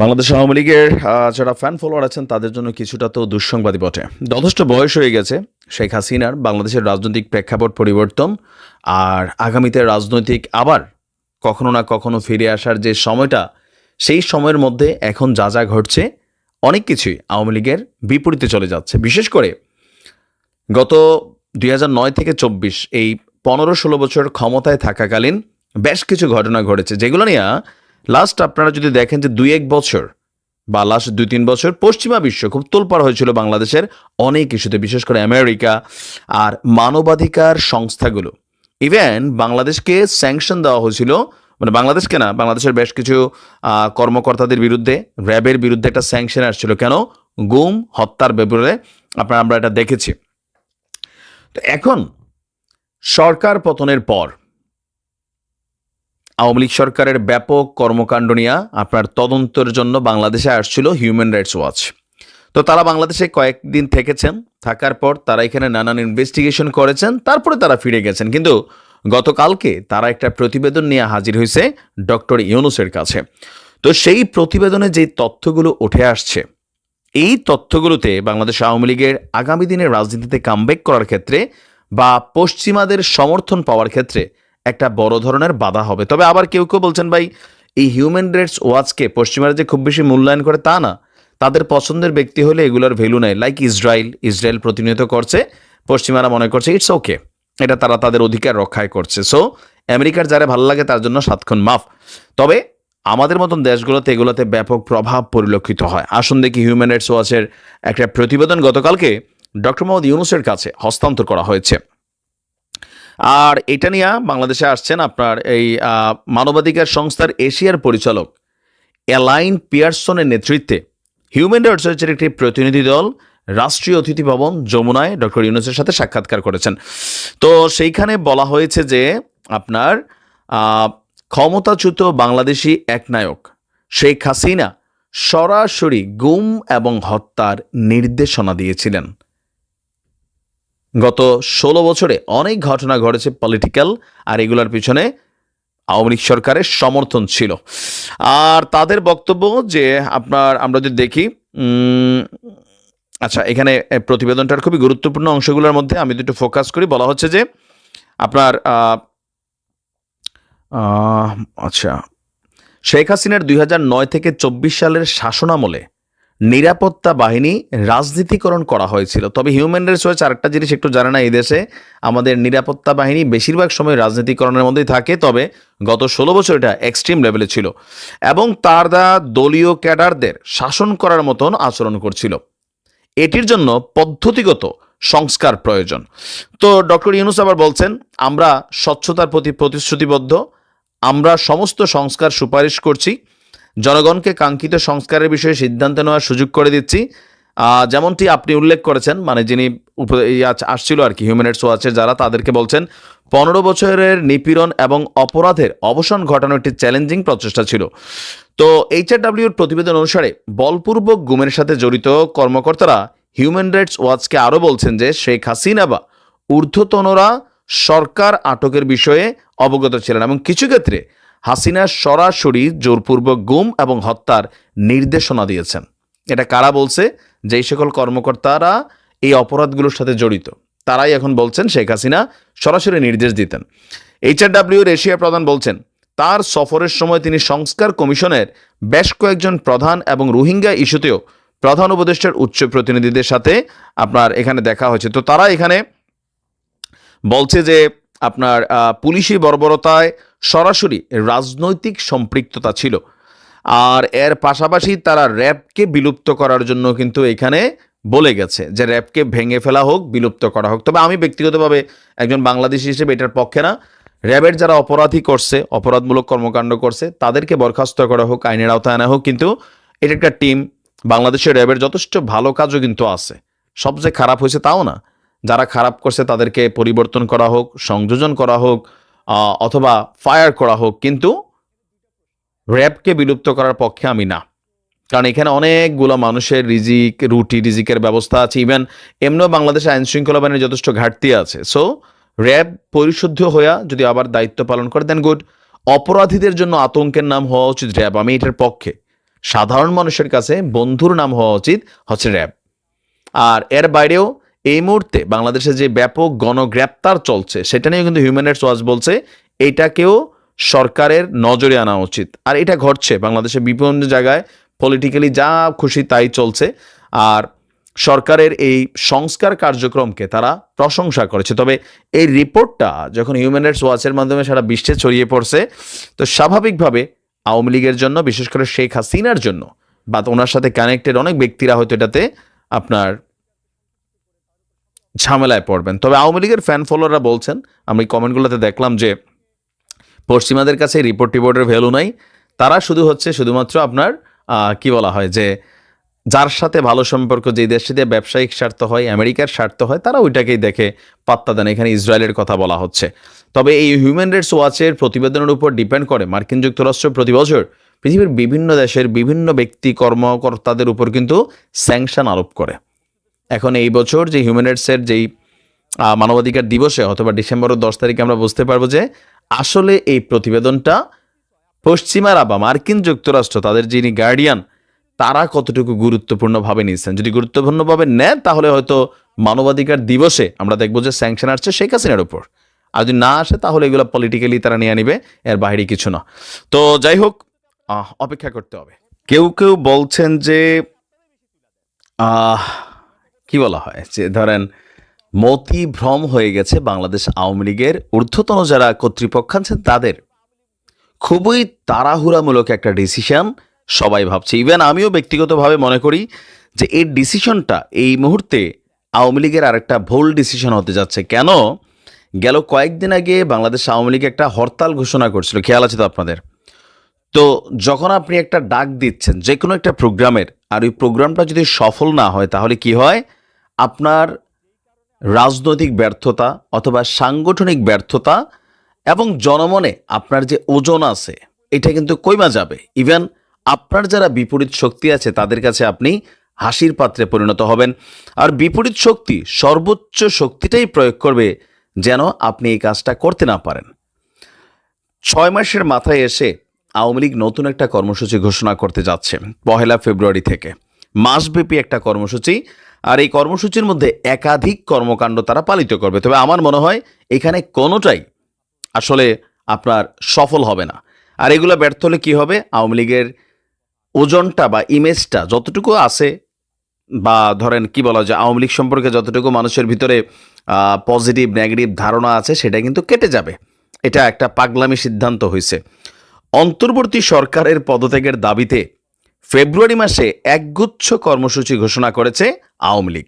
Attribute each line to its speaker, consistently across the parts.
Speaker 1: বাংলাদেশ আওয়ামী লীগের যারা fan follower আছেন, তাদের জন্য কিছুটা তো দুঃসংবাদী বটে। যথেষ্ট বয়স হয়ে গেছে শেখ হাসিনার বাংলাদেশের রাজনৈতিক প্রেক্ষাপট পরিবর্তন আর আগামীতে রাজনৈতিক আবার কখনো না কখনো ফিরে আসার যে সময়টা, সেই সময়ের মধ্যে এখন যা যা ঘটছে, অনেক কিছুই আওয়ামী লীগের বিপরীতে চলে যাচ্ছে। বিশেষ করে গত দুই থেকে চব্বিশ এই পনেরো ষোলো বছর ক্ষমতায় থাকাকালীন বেশ কিছু ঘটনা ঘটেছে, যেগুলো নিয়ে লাস্ট আপনারা যদি দেখেন যে দুই এক বছর বা লাস্ট দুই তিন বছর পশ্চিমা বিশ্ব খুব তোলপাড় হয়েছিল বাংলাদেশের অনেক ইস্যুতে, বিশেষ করে আমেরিকা আর মানবাধিকার সংস্থাগুলো। ইভেন বাংলাদেশকে স্যাংশন দেওয়া হয়েছিল মানে বাংলাদেশকে না, বাংলাদেশের বেশ কিছু কর্মকর্তাদের বিরুদ্ধে, র্যাবের বিরুদ্ধে একটা স্যাংশন আসছিল। কেন? গুম, হত্যার ব্যাপারে আপনারা আমরা এটা দেখেছি। তো এখন সরকার পতনের পর আওয়ামী লীগ সরকারের ব্যাপক কর্মকাণ্ড নিয়ে আপনার তদন্তের জন্য বাংলাদেশে আসছিল হিউম্যান রাইটস ওয়াচ তো তারা বাংলাদেশে কয়েকদিন থেকেছেন, থাকার পর তারা এখানে নানান ইনভেস্টিগেশন করেছেন, তারপরে তারা ফিরে গেছেন। কিন্তু গতকালকে তারা একটা প্রতিবেদন নিয়ে হাজির হয়েছে ডক্টর ইউনুসের কাছে। তো সেই প্রতিবেদনে যে তথ্যগুলো উঠে আসছে, এই তথ্যগুলোতে বাংলাদেশ আওয়ামী লীগের আগামী দিনের রাজনীতিতে কামব্যাক করার ক্ষেত্রে বা পশ্চিমাদের সমর্থন পাওয়ার ক্ষেত্রে একটা বড় ধরনের বাধা হবে। তবে আবার কেউ কেউ বলছেন, ভাই, এই হিউম্যান রাইটস ওয়াচকে পশ্চিমারা যে খুব বেশি মূল্যায়ন করে তা না। তাদের পছন্দের ব্যক্তি হলে এগুলোর ভ্যালু নেই লাইক ইসরায়েল ইসরায়েল প্রতিনিয়ত করছে, পশ্চিমারা মনে করছে ইটস ওকে এটা তারা তাদের অধিকার রক্ষায় করছে। সো আমেরিকার যারা ভালো লাগে তার জন্য সাতক্ষণ মাফ। তবে আমাদের মতন দেশগুলোতে এগুলোতে ব্যাপক প্রভাব পরিলক্ষিত হয়। আসুন দেখি হিউম্যান রাইটস ওয়াচের একটা প্রতিবেদন গতকালকে ডক্টর মোহাম্মদ ইউনুসের কাছে হস্তান্তর করা হয়েছে। আর এটা নিয়ে বাংলাদেশে আসছেন আপনার এই মানবাধিকার সংস্থার এশিয়ার পরিচালক অ্যালাইন পিয়ারসনের নেতৃত্বে। হিউম্যান রাইটস ওয়াচের একটি প্রতিনিধি দল, রাষ্ট্রীয় অতিথি ভবন, যমুনায় ডক্টর ইউনুসের সাথে সাক্ষাৎকার করেছেন। তো সেইখানে বলা হয়েছে যে আপনার ক্ষমতাচ্যুত বাংলাদেশি একনায়ক শেখ হাসিনা সরাসরি গুম এবং হত্যার নির্দেশনা দিয়েছিলেন। গত ষোলো বছরে অনেক ঘটনা ঘটেছে পলিটিক্যাল আর এগুলোর পিছনে আওয়ামী লীগ সরকারের সমর্থন ছিল। আর তাদের বক্তব্য যে আপনার, আমরা যদি দেখি আচ্ছা এখানে প্রতিবেদনটার খুবই গুরুত্বপূর্ণ অংশগুলোর মধ্যে আমি দুটো ফোকাস করি। বলা হচ্ছে যে আপনার আচ্ছা শেখ হাসিনার দুই থেকে চব্বিশ সালের শাসনামলে নিরাপত্তা বাহিনী রাজনীতিকরণ করা হয়েছিল। তবে হিউম্যান রাইটস ওয়াচ আরেকটা জিনিস একটু জানে না এই দেশে, আমাদের নিরাপত্তা বাহিনী বেশিরভাগ সময় রাজনীতিকরণের মধ্যেই থাকে, তবে গত ষোলো বছর এটা এক্সট্রিম লেভেলে ছিল এবং তার দা দলীয় ক্যাডারদের শাসন করার মতন আচরণ করছিল। এটির জন্য পদ্ধতিগত সংস্কার প্রয়োজন। তো ডক্টর ইউনুস আবার বলছেন, আমরা স্বচ্ছতার প্রতি প্রতিশ্রুতিবদ্ধ, আমরা সমস্ত সংস্কার সুপারিশ করছি জনগণকে কাঙ্ক্ষিত সংস্কারের বিষয়ে সিদ্ধান্ত নেওয়ার সুযোগ করে দিচ্ছি। যেমনটি আপনি উল্লেখ করেছেন মানে যিনি আসছিল আর কি হিউম্যান রাইটস ওয়াচের যারা, তাদেরকে বলছেন, পনেরো বছরের নিপীড়ন এবং অপরাধের অবসান ঘটানো একটি চ্যালেঞ্জিং প্রচেষ্টা ছিল। তো এইচআরডাব্লিউর প্রতিবেদন অনুসারে, বলপূর্বক গুমের সাথে জড়িত কর্মকর্তারা হিউম্যান রাইটস ওয়াচকে আরও বলছেন যে, শেখ হাসিনা বা ঊর্ধ্বতনরা সরকার আটকের বিষয়ে অবগত ছিলেন এবং কিছু ক্ষেত্রে হাসিনা সরাসরি জোরপূর্বক গুম এবং হত্যার নির্দেশনা দিয়েছেন। এটা কারা বলছে? যেই সকল কর্মকর্তারা এই অপরাধগুলোর সাথে জড়িত, তারাই এখন বলছেন শেখ হাসিনা সরাসরি নির্দেশ দিতেন। এইচআরডাব্লিউর এশিয়া প্রধান বলছেন, তার সফরের সময় তিনি সংস্কার কমিশনের বেশ কয়েকজন প্রধান এবং রোহিঙ্গা ইস্যুতেও প্রধান উপদেষ্টার উচ্চ প্রতিনিধিদের সাথে আপনার এখানে দেখা হয়েছে। তো তারা এখানে বলছে যে আপনার পুলিশি বর্বরতায় সরাসরি রাজনৈতিক সম্পৃক্ততা ছিল। আর এর পাশাপাশি তারা র্যাবকে বিলুপ্ত করার জন্য কিন্তু এখানে বলে গেছে যে র্যাবকে ভেঙে ফেলা হোক, বিলুপ্ত করা হোক। তবে আমি ব্যক্তিগতভাবে একজন বাংলাদেশি হিসেবে এটার পক্ষে না। র্যাবের যারা অপরাধী করছে, অপরাধমূলক কর্মকাণ্ড করছে, তাদেরকে বরখাস্ত করা হোক, আইনের আওতায় আনা হোক, কিন্তু এটা একটা টিম। বাংলাদেশের র্যাবের যথেষ্ট ভালো কাজও কিন্তু আছে। সবচেয়ে খারাপ হয়েছে তাও না। যারা খারাপ করছে তাদেরকে পরিবর্তন করা হোক, সংযোজন করা হোক অথবা ফায়ার করা হোক, কিন্তু র্যাবকে বিলুপ্ত করার পক্ষে আমি না। কারণ এখানে অনেকগুলো মানুষের রিজিক, রুটি, রিজিকের ব্যবস্থা আছে। ইভেন এমনিও বাংলাদেশে আইন শৃঙ্খলা বাহিনীর যথেষ্ট ঘাটতি আছে। সো র্যাব পরিশুদ্ধ হইয়া যদি আবার দায়িত্ব পালন করে দেন গুড অপরাধীদের জন্য আতঙ্কের নাম হওয়া উচিত র্যাব আমি এটার পক্ষে। সাধারণ মানুষের কাছে বন্ধুর নাম হওয়া উচিত হচ্ছে র্যাব আর এর বাইরেও এই মুহূর্তে বাংলাদেশে যে ব্যাপক গণগ্রেপ্তার চলছে, সেটা নিয়ে কিন্তু হিউম্যান রাইটস ওয়াচ বলছে, এটাকেও সরকারের নজরে আনা উচিত। আর এটা ঘটছে বাংলাদেশে বিভিন্ন জায়গায় পলিটিক্যালি যা খুশি তাই চলছে। আর সরকারের এই সংস্কার কার্যক্রমকে তারা প্রশংসা করেছে। তবে এই রিপোর্টটা যখন হিউম্যান রাইটস ওয়াচের মাধ্যমে সারা বিশ্বে ছড়িয়ে পড়ছে, তো স্বাভাবিকভাবে আওয়ামী লীগের জন্য, বিশেষ করে শেখ হাসিনার জন্য, বা ওনার সাথে কানেক্টেড অনেক ব্যক্তিরা হয়তো এটাতে আপনার ঝামেলায় পড়বেন। তবে আওয়ামী লীগের ফ্যান ফলোয়াররা বলছেন, আমি কমেন্টগুলোতে দেখলাম যে, পশ্চিমাদের কাছে রিপোর্ট টিপোর্টের ভ্যালু নাই। তারা শুধু হচ্ছে শুধুমাত্র আপনার কি বলা হয় যে, যার সাথে ভালো সম্পর্ক, যে দেশটিতে ব্যবসায়িক স্বার্থ হয়, আমেরিকার স্বার্থ হয়, তারা ওইটাকেই দেখে পাত্তা দেন। এখানে ইসরায়েলের কথা বলা হচ্ছে। তবে এই হিউম্যান রাইটস ওয়াচের প্রতিবেদনের উপর ডিপেন্ড করে মার্কিন যুক্তরাষ্ট্র প্রতি বছর পৃথিবীর বিভিন্ন দেশের বিভিন্ন ব্যক্তি কর্মকর্তাদের উপর কিন্তু স্যাংশন আরোপ করে। এখন এই বছর যে হিউম্যান রাইটসের যেই মানবাধিকার দিবসে অথবা ডিসেম্বরের দশ তারিখে আমরা বুঝতে পারব যে আসলে এই প্রতিবেদনটা পশ্চিমারা বা মার্কিন যুক্তরাষ্ট্র, তাদের যিনি গার্ডিয়ান তারা কতটুকু গুরুত্বপূর্ণভাবে নিচ্ছেন যদি গুরুত্বপূর্ণভাবে নেন, তাহলে হয়তো মানবাধিকার দিবসে আমরা দেখব যে স্যাংশন আসছে শেখ হাসিনার উপর। আর যদি না আসে, তাহলে এগুলো পলিটিক্যালি তারা নিয়ে নিবে, এর বাইরে কিছু না। তো যাই হোক অপেক্ষা করতে হবে। কেউ কেউ বলছেন যে কি বলা হয়? যে ধরেন, মতি ভ্রম হয়ে গেছে বাংলাদেশ আওয়ামী লীগের। ঊর্ধ্বতন যারা কর্তৃপক্ষ আছেন তাদের। খুবই তাড়াহুড়ামূলক একটা ডিসিশন সবাই ভাবছে। ইভেন আমিও ব্যক্তিগতভাবে মনে করি যে এই ডিসিশনটা এই মুহূর্তে আওয়ামী লীগের আরেকটা ভুল ডিসিশন হতে যাচ্ছে। কেন? গেল কয়েকদিন আগে বাংলাদেশ আওয়ামী লীগ একটা হরতাল ঘোষণা করছিল। খেয়াল আছে তো আপনাদের? তো যখন আপনি একটা ডাক দিচ্ছেন যে কোনো একটা প্রোগ্রামের আর ওই প্রোগ্রামটা যদি সফল না হয়, তাহলে কি হয়? আপনার রাজনৈতিক ব্যর্থতা অথবা সাংগঠনিক ব্যর্থতা এবং জনমনে আপনার যে ওজন আছে, এটা কিন্তু কইমা যাবে। ইভেন আপনার যারা বিপরীত শক্তি আছে, তাদের কাছে আপনি হাসির পাত্রে পরিণত হবেন। আর বিপরীত শক্তি সর্বোচ্চ শক্তিটাই প্রয়োগ করবে যেন আপনি এই কাজটা করতে না পারেন। ছয় মাসের মাথায় এসে আওয়ামী লীগ নতুন একটা কর্মসূচি ঘোষণা করতে যাচ্ছে, পহেলা ফেব্রুয়ারি থেকে। মাসব্যাপী একটা কর্মসূচি আর এই কর্মসূচির মধ্যে একাধিক কর্মকাণ্ড তারা পালিত করবে। তবে আমার মনে হয় এখানে কোনোটাই আসলে আপনার সফল হবে না। আর এগুলো ব্যর্থ হলে কী হবে? আওয়ামী লীগের ওজনটা বা ইমেজটা যতটুকু আছে বা ধরেন কি বলা যায়, আওয়ামী লীগ সম্পর্কে যতটুকু মানুষের ভিতরে পজিটিভ নেগেটিভ ধারণা আছে, সেটা কিন্তু কেটে যাবে। এটা একটা পাগলামি সিদ্ধান্ত হয়েছে অন্তর্বর্তী সরকারের পদত্যাগের দাবিতে ফেব্রুয়ারি মাসে একগুচ্ছ কর্মসূচি ঘোষণা করেছে আওয়ামী লীগ।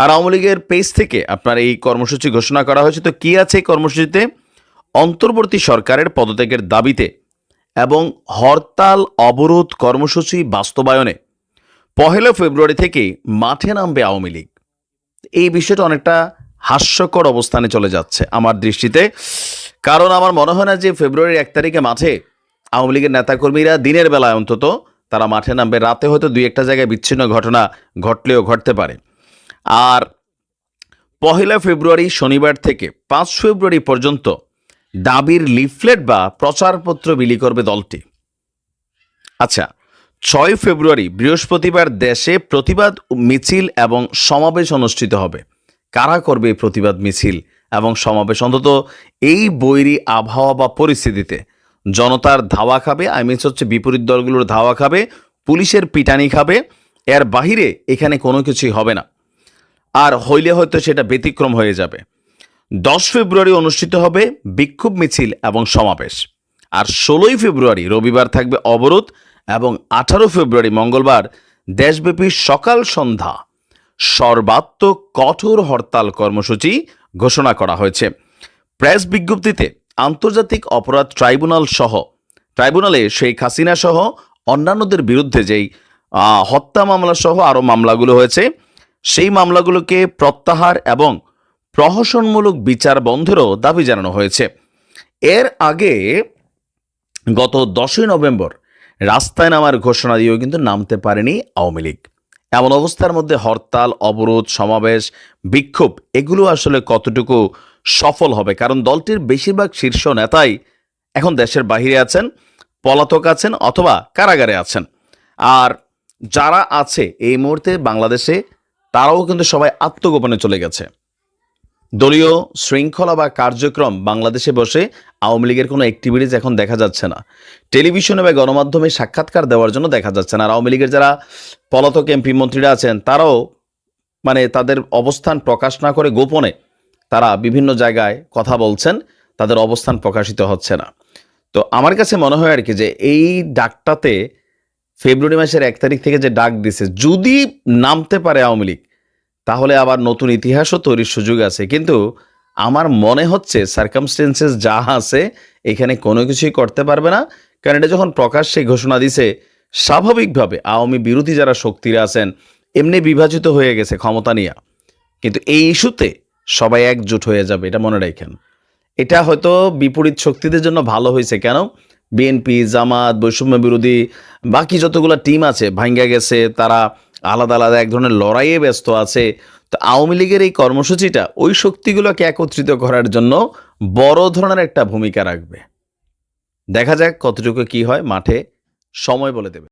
Speaker 1: আর আওয়ামী লীগের পেজ থেকে আপনার এই কর্মসূচি ঘোষণা করা হয়েছে, তো কি আছে এই কর্মসূচিতে? অন্তর্বর্তী সরকারের পদত্যাগের দাবিতে এবং হরতাল অবরোধ কর্মসূচি বাস্তবায়নে পহেলা ফেব্রুয়ারি থেকে মাঠে নামবে আওয়ামী লীগ। এই বিষয়টা অনেকটা হাস্যকর অবস্থানে চলে যাচ্ছে আমার দৃষ্টিতে। কারণ আমার মনে হয় না যে ফেব্রুয়ারির এক তারিখে মাঠে আওয়ামী লীগের নেতাকর্মীরা দিনের বেলায় অন্তত তারা মাঠে নামবে। রাতে হয়তো দুই একটা জায়গায় বিচ্ছিন্ন ঘটনা ঘটলেও ঘটতে পারে। আর পহেলা ফেব্রুয়ারি শনিবার থেকে পাঁচ ফেব্রুয়ারি পর্যন্ত দাবির লিফলেট বা প্রচারপত্র বিলি করবে দলটি। আচ্ছা ছয় ফেব্রুয়ারি বৃহস্পতিবার দেশে প্রতিবাদ মিছিল এবং সমাবেশ অনুষ্ঠিত হবে। কারা করবে প্রতিবাদ মিছিল এবং সমাবেশ? অন্তত এই বৈরী আবহাওয়া বা পরিস্থিতিতে জনতার ধাওয়া খাবে আই মিনস হচ্ছে বিপরীত দলগুলোর ধাওয়া খাবে, পুলিশের পিটানি খাবে, এর বাহিরে এখানে কোনো কিছুই হবে না। আর হইলে হয়তো সেটা ব্যতিক্রম হয়ে যাবে। দশ ফেব্রুয়ারি অনুষ্ঠিত হবে বিক্ষোভ মিছিল এবং সমাবেশ। আর ষোলোই ফেব্রুয়ারি রবিবার থাকবে অবরোধ এবং আঠারো ফেব্রুয়ারি মঙ্গলবার দেশব্যাপী সকাল সন্ধ্যা সর্বাত্মক কঠোর হরতাল কর্মসূচি ঘোষণা করা হয়েছে। প্রেস বিজ্ঞপ্তিতে আন্তর্জাতিক অপরাধ ট্রাইব্যুনাল সহ, ট্রাইব্যুনালে শেখ হাসিনা সহ অন্যান্যদের বিরুদ্ধে যেই হত্যা মামলা সহ আরও মামলাগুলো হয়েছে, সেই মামলাগুলোকে প্রত্যাহার এবং প্রহসনমূলক বিচার বন্ধেরও দাবি জানানো হয়েছে। এর আগে গত দশই নভেম্বর রাস্তায় নামার ঘোষণা দিয়েও কিন্তু নামতে পারেনি আওয়ামী লীগ। এমন অবস্থার মধ্যে হরতাল, অবরোধ, সমাবেশ, বিক্ষোভ, এগুলো আসলে কতটুকু সফল হবে? কারণ দলটির বেশিরভাগ শীর্ষ নেতাই এখন দেশের বাহিরে আছেন, পলাতক আছেন অথবা কারাগারে আছেন। আর যারা আছে এই মুহূর্তে বাংলাদেশে, তারাও কিন্তু সবাই আত্মগোপনে চলে গেছে। দলীয় শৃঙ্খলা বা কার্যক্রম বাংলাদেশে বসে আওয়ামী লীগের কোনো অ্যাক্টিভিটিস এখন দেখা যাচ্ছে না। টেলিভিশনে বা গণমাধ্যমে সাক্ষাৎকার দেওয়ার জন্য দেখা যাচ্ছে না। আর আওয়ামী লীগের যারা পলাতক এমপি মন্ত্রীরা আছেন, তারাও মানে তাদের অবস্থান প্রকাশ না করে গোপনে তারা বিভিন্ন জায়গায় কথা বলছেন, তাদের অবস্থান প্রকাশিত হচ্ছে না। তো আমার কাছে মনে হয় আর কি যে এই ডাকটাতে ফেব্রুয়ারি মাসের এক তারিখ থেকে যে ডাক দিছে, যদি নামতে পারে আওয়ামী লীগ তাহলে আবার নতুন ইতিহাসও তৈরির সুযোগ আছে। কিন্তু আমার মনে হচ্ছে সার্কামস্টেন্সেস যা আছে, এখানে কোনো কিছুই করতে পারবে না। কারণ এটা যখন প্রকাশ্যে ঘোষণা দিছে, স্বাভাবিকভাবে আওয়ামী বিরোধী যারা শক্তিরা আছেন, এমনি বিভাজিত হয়ে গেছে ক্ষমতা নিয়ে। কিন্তু এই ইস্যুতে সবাই একজোট হয়ে যাবে, এটা মনে রাখেন। এটা হয়তো বিপরীত শক্তিদের জন্য ভালো হয়েছে। কেন? বিএনপি, জামাত, বৈষম্য বিরোধী, বাকি যতগুলো টিম আছে, ভাঙ্গা গেছে, তারা আলাদা আলাদা এক ধরনের লড়াইয়ে ব্যস্ত আছে। তো আওয়ামী লীগের এই কর্মসূচিটা ওই শক্তিগুলোকে একত্রিত করার জন্য বড় ধরনের একটা ভূমিকা রাখবে। দেখা যাক কতটুকু কি হয়, মাঠে সময় বলে দেবে।